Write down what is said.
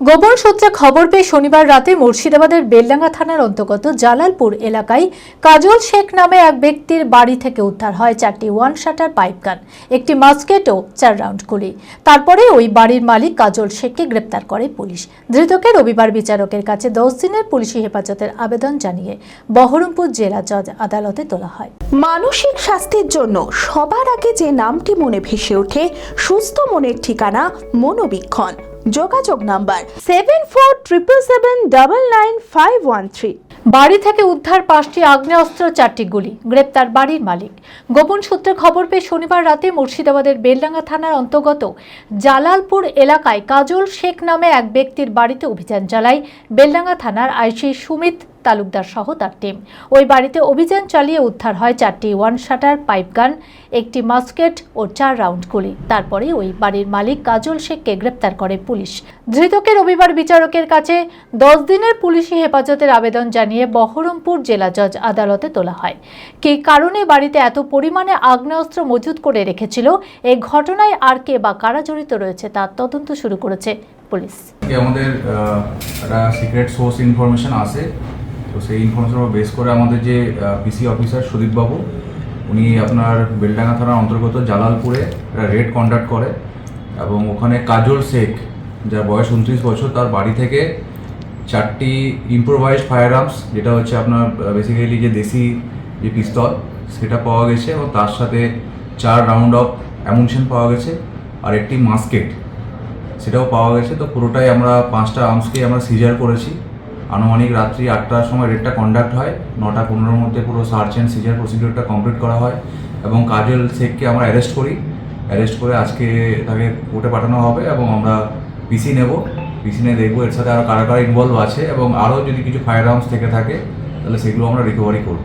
গোপন সূত্রে খবর পেয়ে শনিবার রাতে মুর্শিদাবাদের বেলডাঙ্গা থানার অন্তর্গত জালালপুর এলাকায় কাজল শেখ নামে এক ব্যক্তির বাড়ি থেকে উদ্ধার হয় চারটি ওয়ান শাটার পাইপ গান, একটি মাস্কেট ও চার রাউন্ড গুলি। তারপরে ওই বাড়ির মালিক কাজল শেখকে গ্রেপ্তার করে পুলিশ। ধৃতকে রবিবার বিচারকের কাছে দশ দিনের পুলিশি হেফাজতের আবেদন জানিয়ে বহরমপুর জেলা জজ আদালতে তোলা হয়। মানসিক স্বাস্থ্যের জন্য সবার আগে যে নামটি মনে ভেসে ওঠে, সুস্থ মনের ঠিকানা মনোবীক্ষণ। যোগাযোগ number seven four triple seven double nine five one three বাড়ি থেকে উদ্ধার পাঁচটি আগ্নেয়াস্ত্র, চারটি গুলি। গ্রেপ্তার বাড়ির মালিক। গোপন সূত্রে খবর পেয়ে শনিবার রাতে মুর্শিদাবাদের বেলডাঙ্গা থানার অন্তর্গত জালালপুর এলাকায় কাজল শেখ নামে এক ব্যক্তির বাড়িতে অভিযান চালায় বেলডাঙ্গা থানার আইসি সুমিত তালুকদার সহ তার টিম ওই বাড়িতে অভিযান চালিয়ে উদ্ধার হয় চারটি ওয়ান শাটার পাইপ গান একটি মাস্কেট ও চার রাউন্ড গুলি। তারপরে ওই বাড়ির মালিক কাজল শেখকে গ্রেপ্তার করে পুলিশ। ধৃতকে রবিবার বিচারকের কাছে দশ দিনের পুলিশি হেফাজতের আবেদন জানিয়ে বহরমপুর জেলা জজ আদালতে তোলা হয়। কী কারণে বাড়িতে এত পরিমাণে আগ্নেয়াস্ত্র মজুত করে রেখেছিল এই ঘটনায় আর কে বা কারা জড়িত রয়েছে তার তদন্ত শুরু করেছে পুলিশ। আমাদের একটা সিক্রেট সোর্স ইনফরমেশন আসে তো সেই ইনফরমেশন বেস করে আমাদের যে পিসি অফিসার সুদীপবাবু উনি আপনার বেলডাঙ্গা থানার অন্তর্গত জালালপুরে একটা রেড কন্ডাক্ট করে এবং ওখানে কাজল শেখ, যার বয়স উনত্রিশ বছর, তার বাড়ি থেকে চারটি ইম্প্রোভাইজড ফায়ার আর্মস যেটা হচ্ছে আপনার বেসিক্যালি যে দেশি যে পিস্তল, সেটা পাওয়া গেছে এবং তার সাথে চার রাউন্ড অফ অ্যামুনিশন পাওয়া গেছে আর একটি মাস্কেট সেটাও পাওয়া গেছে। তো পুরোটাই আমরা পাঁচটা আর্মসকেই আমরা সিজার করেছি। আনুমানিক রাত্রি আটটার সময় রেডটা কন্ডাক্ট হয়, নটা পনেরোর মধ্যে পুরো সার্চ অ্যান্ড সিজার প্রসিডিউরটা কমপ্লিট করা হয় এবং কাজল শেখকে আমরা অ্যারেস্ট করি। অ্যারেস্ট করে আজকে তাকে কোর্টে পাঠানো হবে এবং আমরা পিসি নেব। পিসি নিয়ে দেখব এর সাথে আরও কারা কারা ইনভলভ আছে এবং আরও যদি কিছু ফায়ার আর্মস থেকে থাকে, তাহলে সেগুলো আমরা রিকভারি করব।